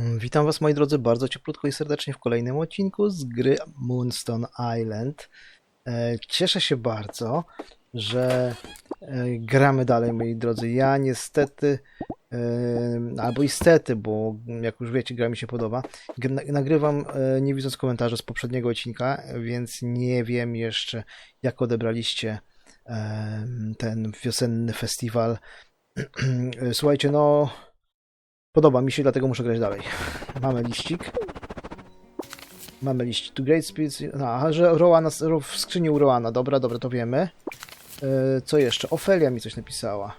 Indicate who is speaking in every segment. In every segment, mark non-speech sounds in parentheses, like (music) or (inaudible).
Speaker 1: Mm, Witam Was moi drodzy bardzo cieplutko i serdecznie w kolejnym odcinku z gry Moonstone Island. E, Cieszę się bardzo, że e, gramy dalej moi drodzy. Ja niestety, e, albo istety, bo jak już wiecie gra mi się podoba, Gr- nagrywam nie widząc komentarzy z poprzedniego odcinka, więc nie wiem jeszcze jak odebraliście ten wiosenny festiwal. (clears throat) Słuchajcie, no Podoba mi się, dlatego muszę grać dalej. Mamy liścik. Mamy liścik. To Great Speeds. No, a że Rowana, Ro- w skrzyni u Rowana. Dobra, dobra, to wiemy. Yy, co jeszcze? Ofelia mi coś napisała.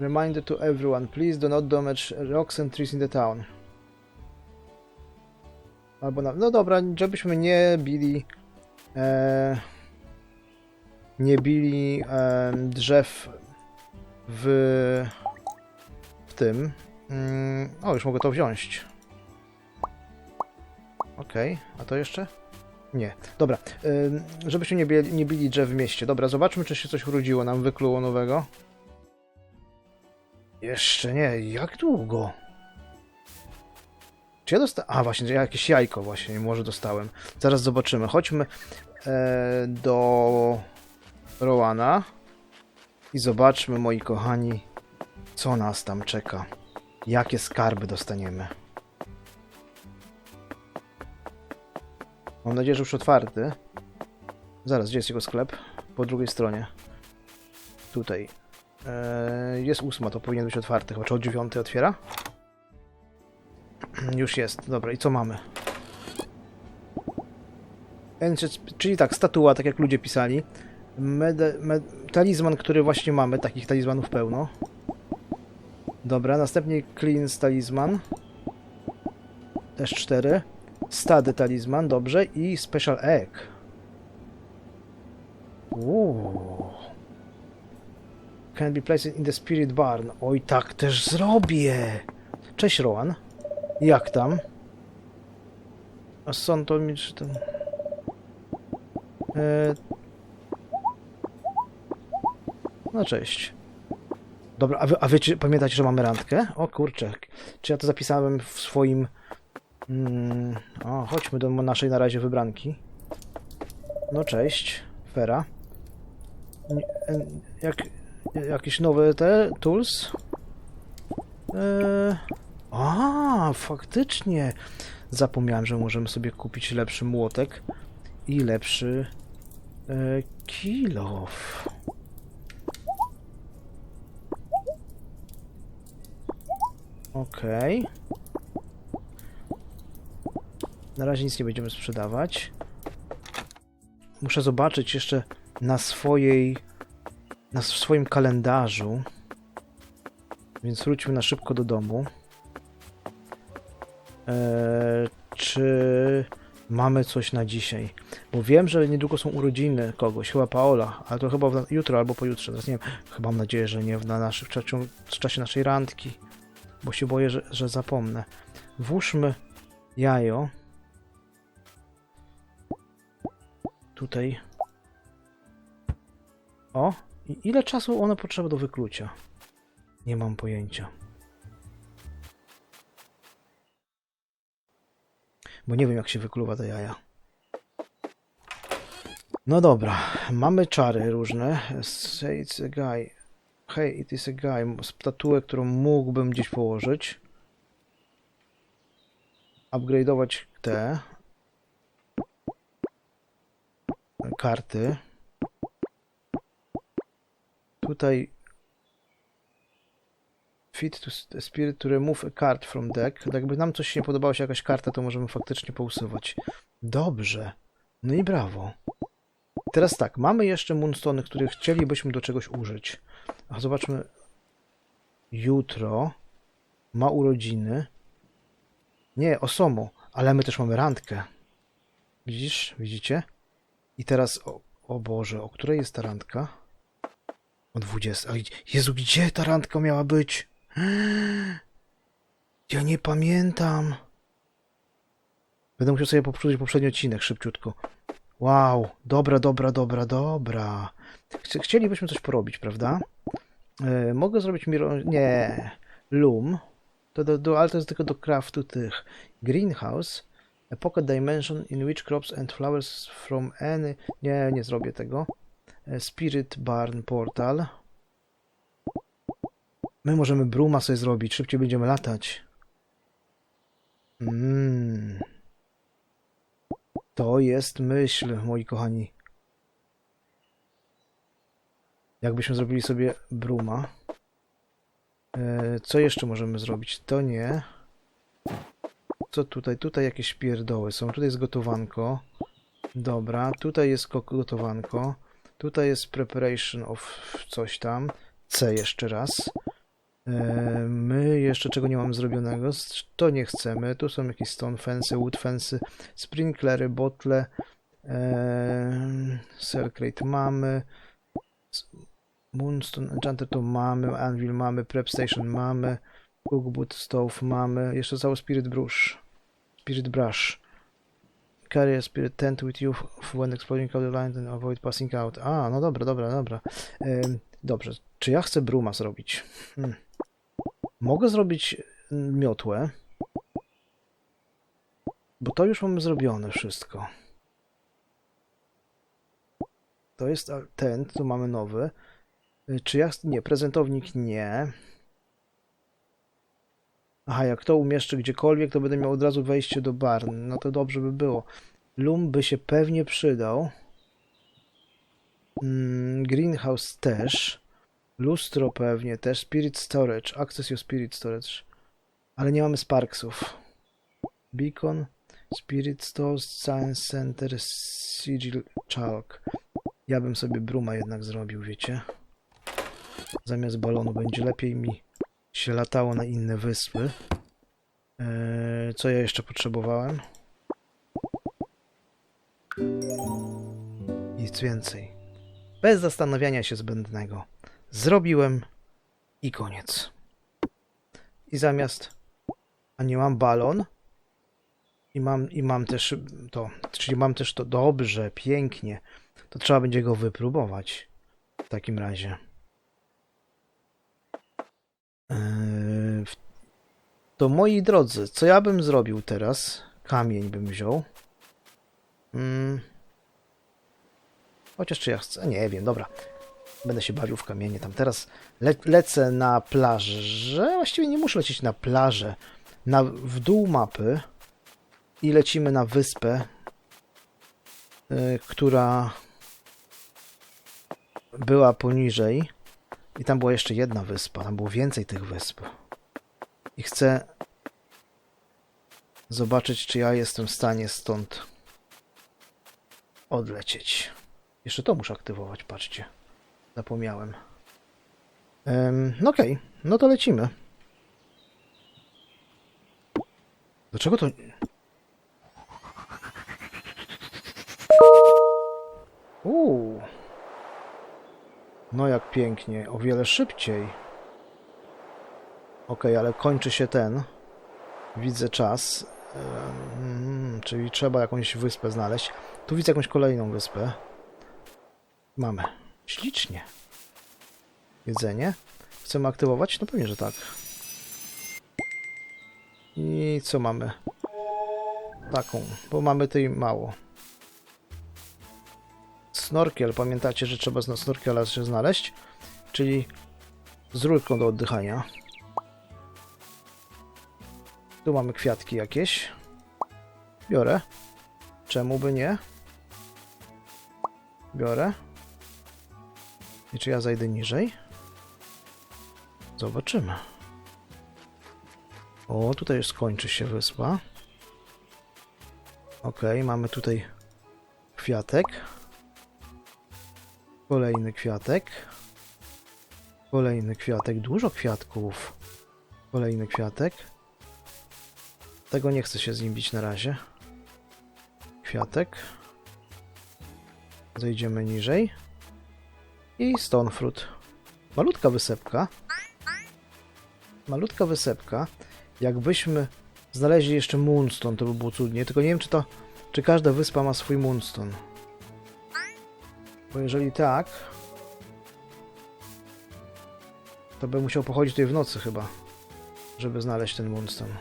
Speaker 1: Reminder to everyone, please do not damage rocks and trees in the town. Albo na... No dobra, żebyśmy nie bili... E, nie bili e, drzew w tym. Mm, o, już mogę to wziąć. Okej, a to jeszcze? Nie. Dobra, ym, żebyśmy nie, bie, nie bili drzew w mieście. Dobra, zobaczmy, czy się coś urodziło, nam wykluło nowego. Jeszcze nie, jak długo? Czy ja dostałem... A, właśnie, ja jakieś jajko właśnie, może dostałem. Zaraz zobaczymy. Chodźmy e, do Rowana. I zobaczmy, moi kochani, co nas tam czeka. Jakie skarby dostaniemy. Mam nadzieję, że już otwarty. Zaraz, gdzie jest jego sklep? Po drugiej stronie. Tutaj. Eee, jest ósma, to powinien być otwarty. Chyba czy od dziewiąty otwiera? (clears throat) Już jest. Dobra, i co mamy? Czyli tak, statua, tak jak ludzie pisali. Mede, med, talizman, który właśnie mamy, takich talizmanów pełno. Dobra, następnie Cleans talizman. Też cztery. Stady talizman, dobrze. I Special Egg. Uuu. Can be placed in the Spirit Barn. Oj, tak też zrobię. Cześć, Rowan. Jak tam? A są to mi... czy tam- E, no cześć. Dobra, a wy, a wy pamiętacie, że mamy randkę? O kurczę, czy ja to zapisałem w swoim... Mm, o, chodźmy do naszej na razie wybranki. No cześć, Fera. Jak, jakieś nowe te tools? Eee, a, faktycznie. Zapomniałem, że możemy sobie kupić lepszy młotek i lepszy e, kilof. Okej. Na razie nic nie będziemy sprzedawać. Muszę zobaczyć jeszcze na swojej na swoim kalendarzu. Więc wróćmy na szybko do domu. Eee, czy mamy coś na dzisiaj? Bo wiem, że niedługo są urodziny kogoś, chyba Paola, ale to chyba jutro albo pojutrze, teraz nie wiem. Chyba mam nadzieję, że nie w, na naszych, w czasie naszej randki, bo się boję, że, że zapomnę. Włóżmy jajo. Tutaj. O, i ile czasu ono potrzeba do wyklucia? Nie mam pojęcia. Bo nie wiem, jak się wykluwa te jaja. No dobra, mamy czary różne. A guy. Hey, it is a guy. Statuę, którą mógłbym gdzieś położyć. Upgrade'ować te karty. Tutaj fit to spirit to remove a card from deck. Tak Jakby nam coś nie podobała się jakaś karta, to możemy faktycznie pousuwać. Dobrze. No i brawo. Teraz tak, mamy jeszcze moonstony, które chcielibyśmy do czegoś użyć. A zobaczmy. Jutro ma urodziny. Nie, Osomo, ale my też mamy randkę. Widzisz? Widzicie? I teraz, o, o Boże, o której jest ta randka? O 20. A, gdzie- Jezu, gdzie ta randka miała być? (gasps) Ja nie pamiętam. Będę musiał sobie powtórzyć poprzedni odcinek szybciutko. Wow, dobra, dobra, dobra, dobra. Chci- Chcielibyśmy coś porobić, prawda? E, mogę zrobić miro... Nie. Loom. To, do, do, ale to jest tylko do craftu tych. Greenhouse, a pocket dimension in which crops and flowers from any... Nie, nie zrobię tego. E, Spirit Barn Portal. My możemy bruma sobie zrobić, szybciej będziemy latać. Mm. To jest myśl, moi kochani. Jakbyśmy zrobili sobie bruma. E, Co jeszcze możemy zrobić? To nie. Co tutaj? Tutaj jakieś pierdoły są. Tutaj jest gotowanko. Dobra, tutaj jest ko- gotowanko. Tutaj jest preparation of coś tam. C jeszcze raz. E, My jeszcze czego nie mamy zrobionego? To nie chcemy. Tu są jakieś stone fence, wood fence, sprinklery, botle, e, cell crate mamy. Moonstone Enchanter to mamy, Anvil mamy, Prep Station mamy, Cookboot Stove mamy, jeszcze cały Spirit Brush. Spirit Brush. Carry a Spirit Tent with you when exploding out the line and avoid passing out. A, no dobra, dobra, dobra. Ym, dobrze, czy ja chcę bruma zrobić? Hmm. Mogę zrobić mm, miotłę, bo to już mamy zrobione wszystko. To jest ten, tu mamy nowy. Y, Czy ja... Nie, prezentownik nie. Aha, jak to umieszczę gdziekolwiek, to będę miał od razu wejście do barn. No to dobrze by było. Lum by się pewnie przydał. Mm, greenhouse też. Lustro pewnie też. Spirit Storage. Access your Spirit Storage. Ale nie mamy Sparksów. Beacon. Spirit Stores. Science Center. Sigil Chalk. Ja bym sobie bruma jednak zrobił, wiecie. Zamiast balonu będzie lepiej mi się latało na inne wyspy. Eee, co ja jeszcze potrzebowałem? Nic więcej. Bez zastanawiania się zbędnego. Zrobiłem i koniec. I zamiast. A nie mam balon. I mam, I mam też to. Czyli mam też to dobrze, pięknie. To trzeba będzie go wypróbować. W takim razie. Eee, To moi drodzy, co ja bym zrobił teraz? Kamień bym wziął. Mm. Chociaż czy ja chcę? Nie wiem, dobra. Będę się bawił w kamienie tam. Teraz le lecę na plażę. Właściwie nie muszę lecieć na plażę. Na, w dół mapy i lecimy na wyspę, y, która była poniżej. I tam była jeszcze jedna wyspa. Tam było więcej tych wysp. I chcę zobaczyć, czy ja jestem w stanie stąd odlecieć. Jeszcze to muszę aktywować, patrzcie. Zapomniałem. Em, no okej, no to lecimy. Dlaczego to... Uuu. No jak pięknie, o wiele szybciej. Okej, ale kończy się ten. Widzę czas. Em, czyli trzeba jakąś wyspę znaleźć. Tu widzę jakąś kolejną wyspę. Mamy. Ślicznie. Jedzenie. Chcemy aktywować? No pewnie, że tak. I co mamy? Taką, bo mamy tej mało. Snorkiel. Pamiętacie, że trzeba snorkiela się znaleźć? Czyli z rurką do oddychania. Tu mamy kwiatki jakieś. Biorę. Czemu by nie? Biorę. I czy ja zajdę niżej? Zobaczymy. O, tutaj już skończy się wyspa. Ok, mamy tutaj kwiatek. Kolejny kwiatek. Kolejny kwiatek. Dużo kwiatków. Kolejny kwiatek. Tego nie chcę się z nim bić na razie. Kwiatek. Zejdziemy niżej. I stonefruit. Malutka wysepka. Malutka wysepka. Jakbyśmy znaleźli jeszcze moonstone, to by było cudnie. Tylko nie wiem, czy to, czy każda wyspa ma swój moonstone. Bo jeżeli tak, to bym musiał pochodzić tutaj w nocy chyba. żeby znaleźć ten moonstone.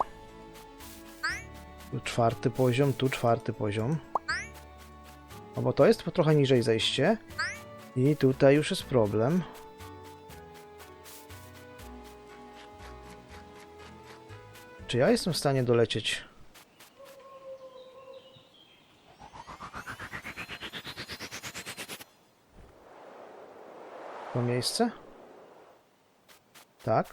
Speaker 1: Tu czwarty poziom, tu czwarty poziom. No bo to jest trochę niżej zejście. I tutaj już jest problem. Czy ja jestem w stanie dolecieć? To miejsce? Tak.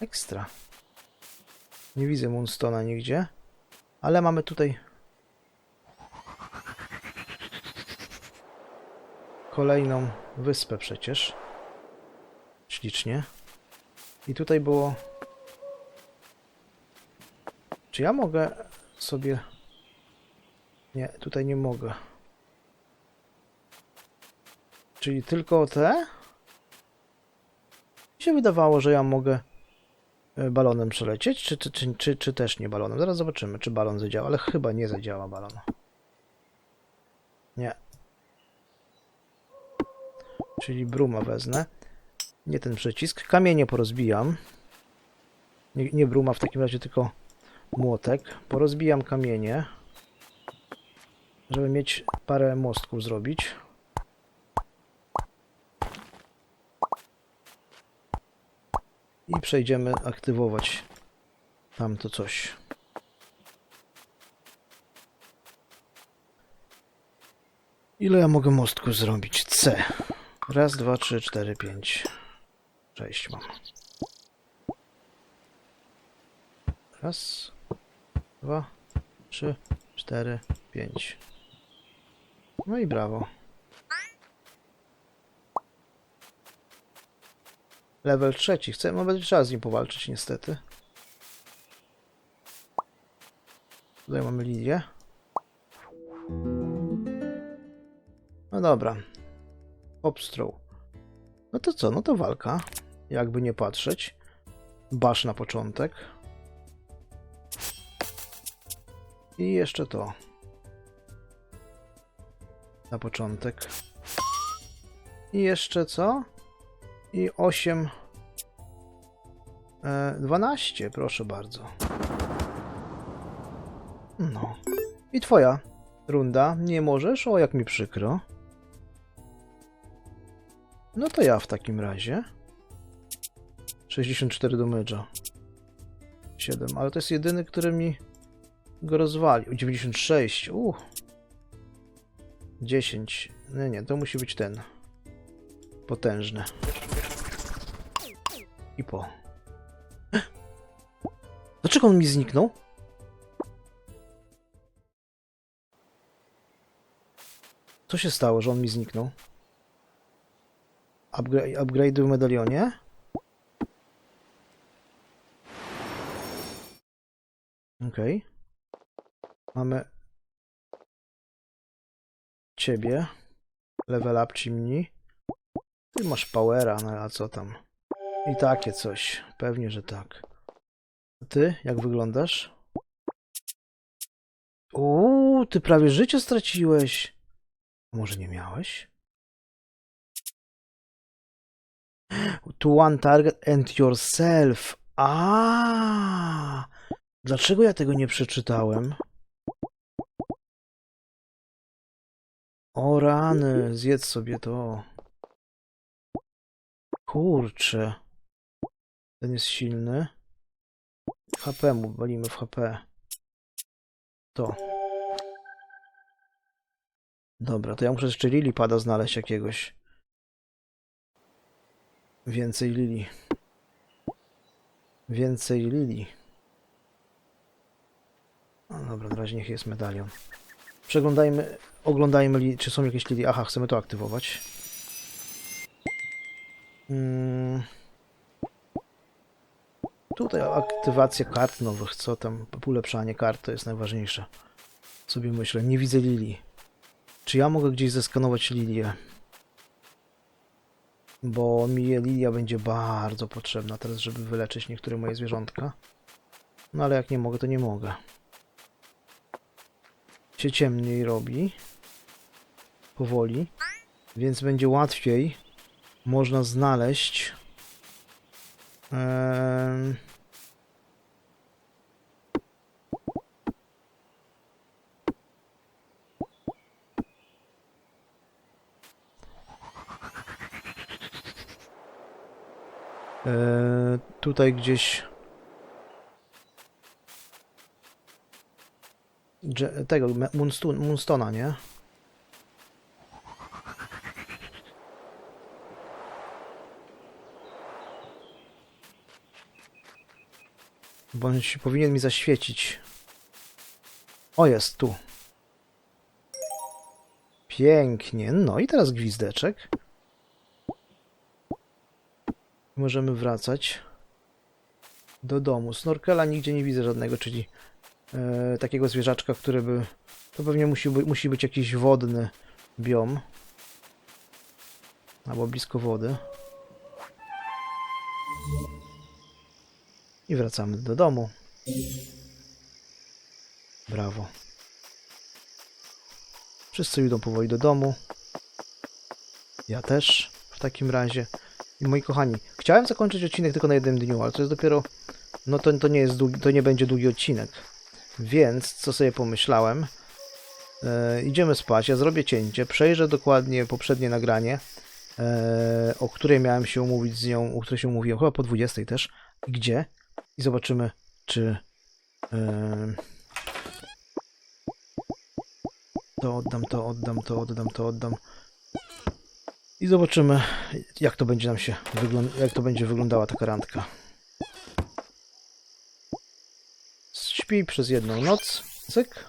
Speaker 1: Ekstra. Nie widzę Moonstona nigdzie. Ale mamy tutaj kolejną wyspę przecież. Ślicznie. I tutaj było... Czy ja mogę sobie... Nie, tutaj nie mogę. Czyli tylko te? Mi się wydawało, że ja mogę e, balonem przelecieć, czy, czy, czy, czy, czy też nie balonem. Zaraz zobaczymy, czy balon zadziała, ale chyba nie zadziała balon. Nie. Czyli bruma wezmę. Nie ten przycisk. Kamienie porozbijam. Nie, nie bruma w takim razie, tylko młotek. Porozbijam kamienie, żeby mieć parę mostków zrobić. I przejdziemy aktywować tamto coś. Ile ja mogę mostków zrobić? C. Raz, dwa, trzy, cztery, pięć. Sześć mam. Raz, dwa, trzy, cztery, pięć. No i brawo. Level trzeci. Chcę, no będzie trzeba z nim powalczyć niestety. Tutaj mamy Lidię. No dobra. Obstroł. No to co? No to walka. Jakby nie patrzeć. Basz na początek. I jeszcze to. Na początek. I jeszcze co? I 8. E, 12, proszę bardzo. No. I twoja runda. Nie możesz? O, jak mi przykro. No to ja w takim razie. 64 do mydża. 7, ale to jest jedyny, który mi go rozwalił. 96, uh. 10. Nie, nie, to musi być ten. Potężny. I po. (gasps) Dlaczego on mi zniknął? Co się stało, że on mi zniknął? Upgra upgrade'y w medalionie? Okej. Mamy ciebie. Level up chimney. Ty masz powera, no a co tam? I takie coś. Pewnie, że tak. Ty, jak wyglądasz? Uuu, ty prawie życie straciłeś. Może nie miałeś? To one target and yourself. A, Dlaczego ja tego nie przeczytałem? O rany, zjedz sobie to. Kurczę. Ten jest silny. HP mu walimy w HP. To. Dobra, to ja muszę jeszcze Lili pada znaleźć jakiegoś. Więcej Lili. Więcej Lili. No dobra, na razie niech jest medalion. Przeglądajmy, oglądajmy, czy są jakieś Lili. Aha, chcemy to aktywować. Mm. Tutaj aktywacja kart nowych, co tam, ulepszanie kart to jest najważniejsze. Sobie myślę, nie widzę Lili. Czy ja mogę gdzieś zeskanować Lilię? Bo mi Lilia będzie bardzo potrzebna teraz, żeby wyleczyć niektóre moje zwierzątka. No ale jak nie mogę, to nie mogę. Się ciemniej robi. Powoli. Więc będzie łatwiej. Można znaleźć Em, tutaj gdzieś tego Moonstona, nie? Się powinien mi zaświecić. O, jest tu. Pięknie. No i teraz gwizdeczek. Możemy wracać do domu. Snorkela nigdzie nie widzę żadnego, czyli e, takiego zwierzaczka, który by... To pewnie musi, musi być jakiś wodny biom. Albo blisko wody. I wracamy do domu. Brawo. Wszyscy idą powoli do domu. Ja też w takim razie. Moi kochani, chciałem zakończyć odcinek tylko na jednym dniu, ale to jest dopiero. No to, to nie jest długi, to nie będzie długi odcinek. Więc co sobie pomyślałem? E, idziemy spać, ja zrobię cięcie, przejrzę dokładnie poprzednie nagranie, e, o której miałem się umówić z nią, o której się umówiłem, chyba po 20 też, gdzie, i zobaczymy, czy e, to oddam, to oddam, to oddam, to oddam. I zobaczymy, jak to będzie nam się jak to będzie wyglądała taka randka. Śpi przez jedną noc. Cyk.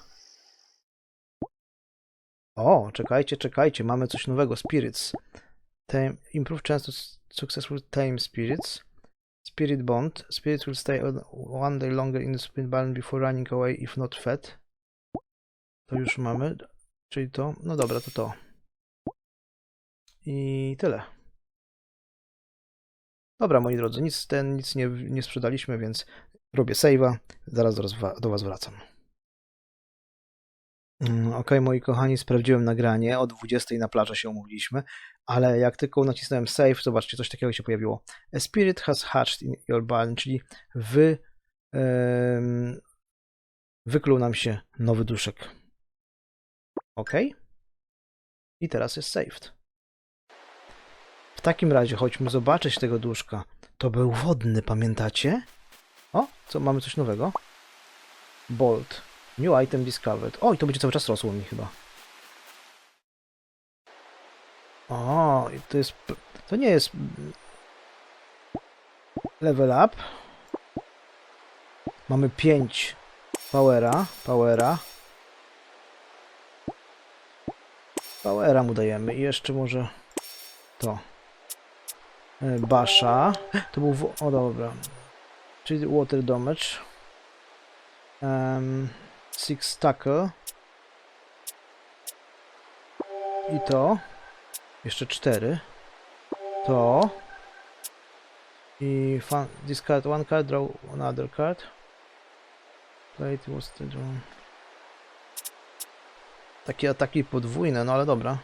Speaker 1: O, czekajcie, czekajcie, mamy coś nowego. Spirits. Tame, improve chance to s- successful tame spirits. Spirit bond. Spirit will stay on one day longer in the spirit balance before running away if not fed. To już mamy. Czyli to. No dobra, to to. I tyle. Dobra, moi drodzy, nic, ten, nic nie, nie sprzedaliśmy, więc robię save'a. Zaraz do, do Was wracam. Mm, Ok, moi kochani, sprawdziłem nagranie. O 20 na plaży się umówiliśmy, ale jak tylko nacisnąłem save, zobaczcie, coś takiego się pojawiło. A spirit has hatched in your barn, czyli wy, em, wykluł nam się nowy duszek. Ok? I teraz jest saved. W takim razie chodźmy zobaczyć tego duszka. To był wodny, pamiętacie? O, co mamy coś nowego? Bolt. New item discovered. O, i to będzie cały czas rosło mi chyba. O, to jest. To nie jest. Level up. Mamy 5 powera. Powera. Powera mu dajemy. I jeszcze może to. E, Basza. To był. w- O dobra. Czyli water damage. Um, six tackle. I to. Jeszcze cztery. To. I fun, discard one card, draw another card. Play it was the draw. Takie ataki podwójne, no ale dobra.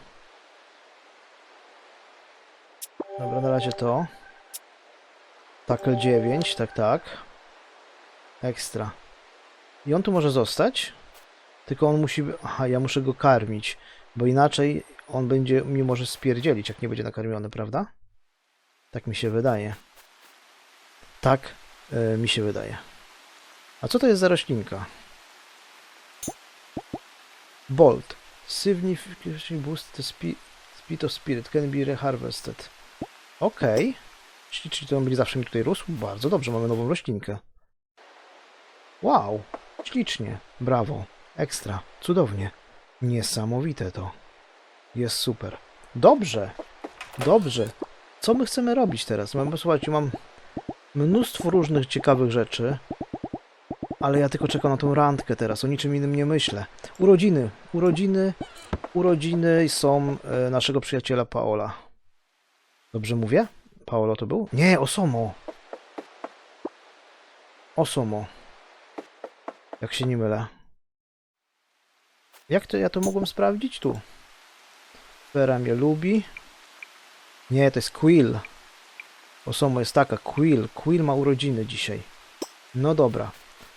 Speaker 1: Dobra, na razie to. Tackle 9, tak, tak. Ekstra. I on tu może zostać, tylko on musi... Aha, ja muszę go karmić, bo inaczej on będzie mi może spierdzielić, jak nie będzie nakarmiony, prawda? Tak mi się wydaje. Tak e, mi się wydaje. A co to jest za roślinka? Bolt. Significantly boost the spe speed of spirit can be reharvested. Okej. Czyli, czyli to będzie zawsze mi tutaj rósł? Bardzo dobrze, mamy nową roślinkę. Wow, ślicznie, brawo, ekstra, cudownie, niesamowite to. Jest super. Dobrze, dobrze. Co my chcemy robić teraz? Mam, słuchajcie, mam mnóstwo różnych ciekawych rzeczy, ale ja tylko czekam na tą randkę teraz, o niczym innym nie myślę. Urodziny, urodziny, urodziny są e, naszego przyjaciela Paola. Dobrze mówię? Paolo to był? Nie, Osomo. Osomo. Jak się nie mylę. Jak to ja to mogłem sprawdzić? Tu. Vera mnie lubi. Nie, to jest Quill. Osomo jest taka, Quill. Quill ma urodziny dzisiaj. No dobra,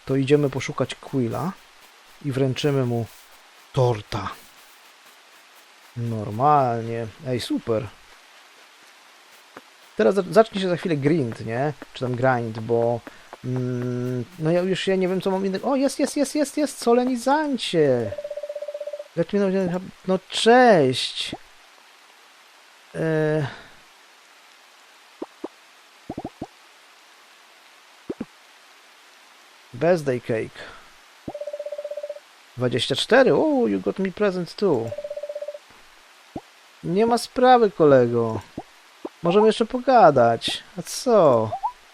Speaker 1: to idziemy poszukać Quilla i wręczymy mu torta. Normalnie. Ej, super. Teraz za- zacznie się za chwilę grind, nie? Czy tam grind, bo mm, no ja już ja nie wiem co mam innego. O, jest, jest, jest, jest, jest, solenizancie. Jak mnie no, no cześć. E... Birthday cake. 24. Oh, you got me present too. Nie ma sprawy, kolego. Możemy jeszcze pogadać. A co?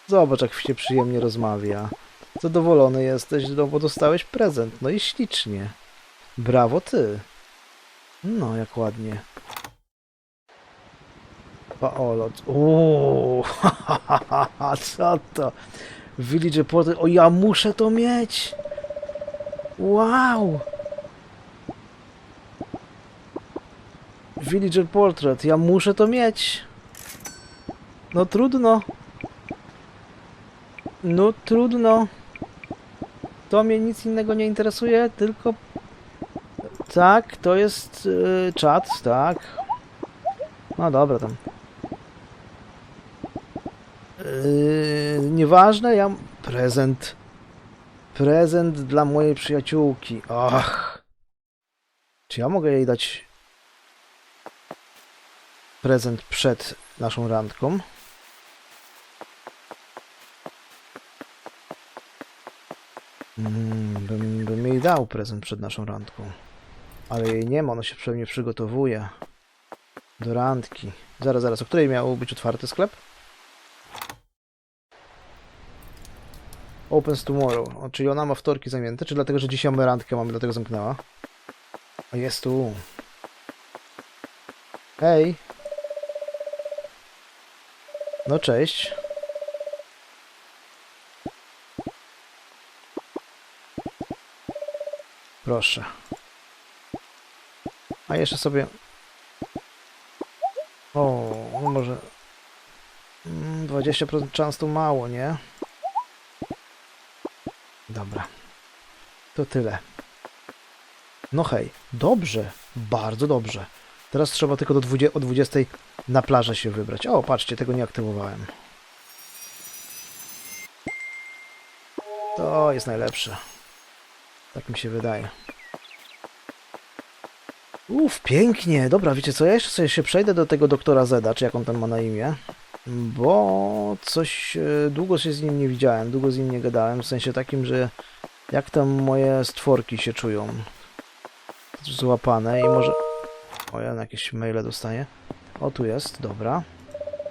Speaker 1: Zobacz, jak się przyjemnie rozmawia. Zadowolony jesteś, bo dostałeś prezent. No i ślicznie. Brawo ty. No, jak ładnie. Paolo. Uuu, (laughs) co to? Villager Portrait. O, ja muszę to mieć. Wow. Villager Portrait. Ja muszę to mieć. No trudno. No trudno. To mnie nic innego nie interesuje, tylko... Tak, to jest yy, czat, tak. No dobra, tam. Yy, nieważne, ja... Prezent. Prezent dla mojej przyjaciółki. Ach. Czy ja mogę jej dać prezent przed naszą randką? Mm, bym, bym jej dał prezent przed naszą randką. Ale jej nie ma, ona się pewnie przygotowuje. Do randki. Zaraz, zaraz, o której miał być otwarty sklep? Opens tomorrow. O, czyli ona ma wtorki zajęte, czy dlatego, że dzisiaj mamy randkę, mamy dlatego zamknęła? A jest tu. Hej. No cześć. Proszę. A jeszcze sobie... O, no może... Mm, 20% szans to mało, nie? Dobra. To tyle. No hej, dobrze, bardzo dobrze. Teraz trzeba tylko do 20, o 20 na plażę się wybrać. O, patrzcie, tego nie aktywowałem. To jest najlepsze. Tak mi się wydaje. Uff, pięknie. Dobra, wiecie co, ja jeszcze sobie się przejdę do tego doktora Zeda, czy jak on tam ma na imię. Bo coś... e, Długo się z nim nie widziałem, długo z nim nie gadałem, w sensie takim, że jak tam moje stworki się czują. Złapane i może... O, ja na jakieś maile dostaję. O, tu jest, dobra.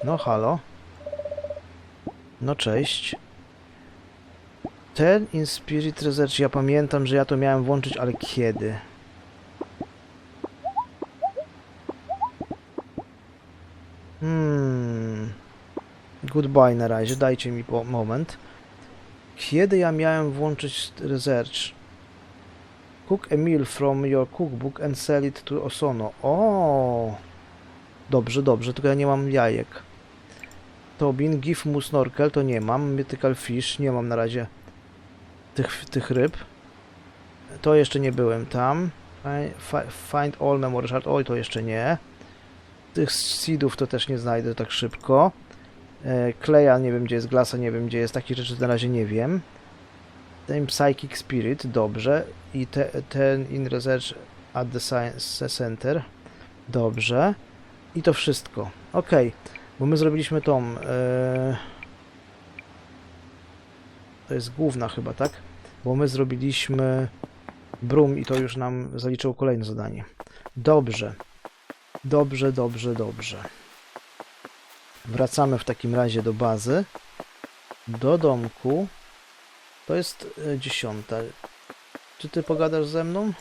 Speaker 1: No, halo. No, cześć. Ten in Spirit Research, ja pamiętam, że ja to miałem włączyć, ale kiedy? Hmm. Goodbye na razie, dajcie mi moment. Kiedy ja miałem włączyć research? Cook a meal from your cookbook and sell it to Osono. O, Dobrze, dobrze, tylko ja nie mam jajek. Tobin, give mu snorkel, to nie mam. Mythical fish, nie mam na razie tych, tych ryb. To jeszcze nie byłem tam. Fi- fi- Find all memory shard, oj, to jeszcze nie. Tych seedów to też nie znajdę tak szybko. E, Kleja nie wiem gdzie jest, Glasa nie wiem gdzie jest, takich rzeczy na razie nie wiem. Ten Psychic Spirit, dobrze. I te, ten In Research at the Science Center, dobrze. I to wszystko. Ok, bo my zrobiliśmy tą. E, to jest główna chyba, tak? Bo my zrobiliśmy Brum i to już nam zaliczyło kolejne zadanie. Dobrze. Dobrze, dobrze, dobrze. Wracamy w takim razie do bazy. Do domku. To jest e, dziesiąta. Czy ty pogadasz ze mną?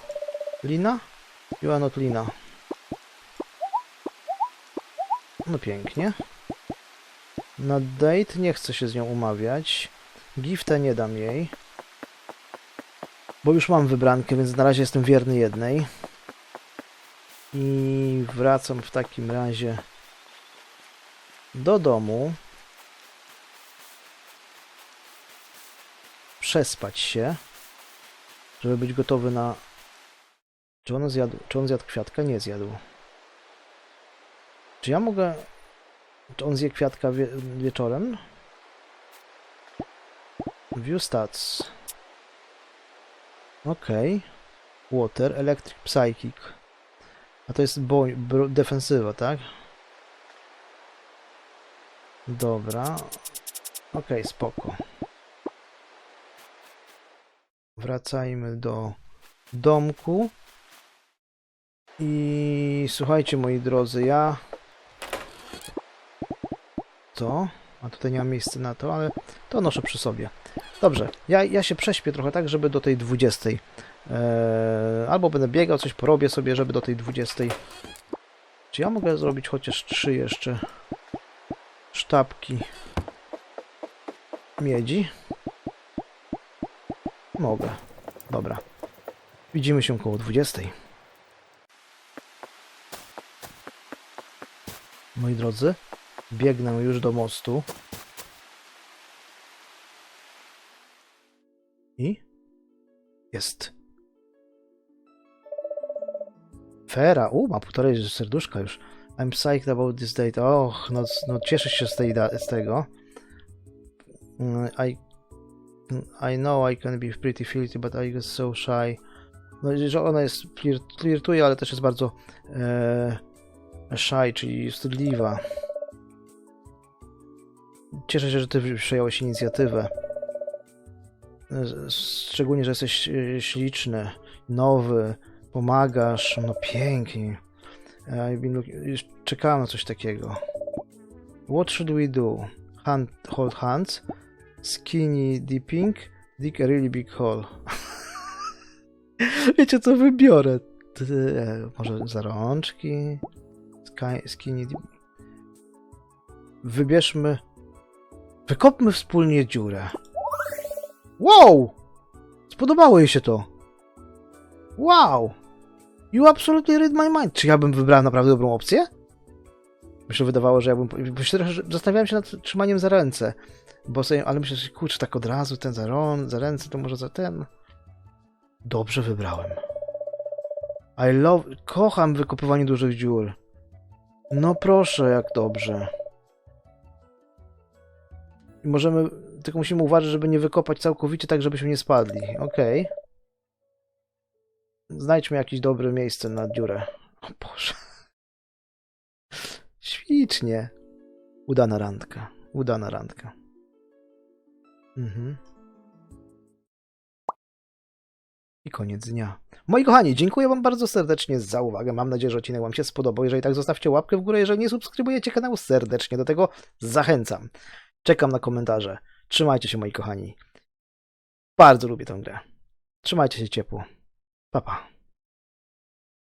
Speaker 1: Lina? You are not Lina. No pięknie. Na date nie chcę się z nią umawiać. Giftę nie dam jej. Bo już mam wybrankę, więc na razie jestem wierny jednej. I wracam w takim razie do domu. Przespać się, żeby być gotowy na... Czy, on zjadł, czy on zjadł kwiatka? Nie zjadł. Czy ja mogę... Czy on zje kwiatka wie... wieczorem? View stats. Okej. Water, electric, psychic. A to jest bro, defensywa, tak? Dobra. Okej, spoko. Wracajmy do domku. I słuchajcie, moi drodzy, ja. Co? A tutaj nie ma miejsca na to, ale to noszę przy sobie. Dobrze, ja, ja się prześpię trochę tak, żeby do tej 20. Eee, albo będę biegał, coś porobię sobie, żeby do tej 20. Czy ja mogę zrobić chociaż trzy jeszcze sztabki miedzi? Mogę. Dobra. Widzimy się koło 20. Moi drodzy, biegnę już do mostu. I jest. Fera, u, ma półtorej serduszka już. I'm psyched about this date. Och, no, no cieszysz się z, tej, z tego. Mm, I, I know I can be pretty filthy, but I get so shy. No, że ona jest, flirt, flirtuje, ale też jest bardzo e, shy, czyli wstydliwa. Cieszę się, że ty przejąłeś inicjatywę. Szczególnie, że jesteś e, śliczny, nowy, pomagasz, no pięknie. Czekałem na coś takiego. What should we do? Hand, hold hands, skinny dipping, dig a really big hole. (laughs) Wiecie co wybiorę? E, może za rączki? Sky, skinny dip. Wybierzmy. Wykopmy wspólnie dziurę. Wow! Spodobało jej się to. Wow! You absolutely read my mind. Czy ja bym wybrał naprawdę dobrą opcję? Mi się wydawało, że ja bym. Się trochę zastanawiałem się nad trzymaniem za ręce. Bo sobie, ale myślę, że kurczę, tak od razu ten za, rą, za ręce, to może za ten. Dobrze wybrałem. I love. Kocham wykopywanie dużych dziur. No proszę, jak dobrze. I możemy. Tylko musimy uważać, żeby nie wykopać całkowicie tak, żebyśmy nie spadli. Okej. Znajdźmy jakieś dobre miejsce na dziurę. O Boże. Ślicznie. Udana randka. Udana randka. Mhm. I koniec dnia. Moi kochani, dziękuję Wam bardzo serdecznie za uwagę. Mam nadzieję, że odcinek Wam się spodobał. Jeżeli tak, zostawcie łapkę w górę. Jeżeli nie subskrybujecie kanału, serdecznie do tego zachęcam. Czekam na komentarze. Trzymajcie się, moi kochani. Bardzo lubię tę grę. Trzymajcie się ciepło. Pa, pa.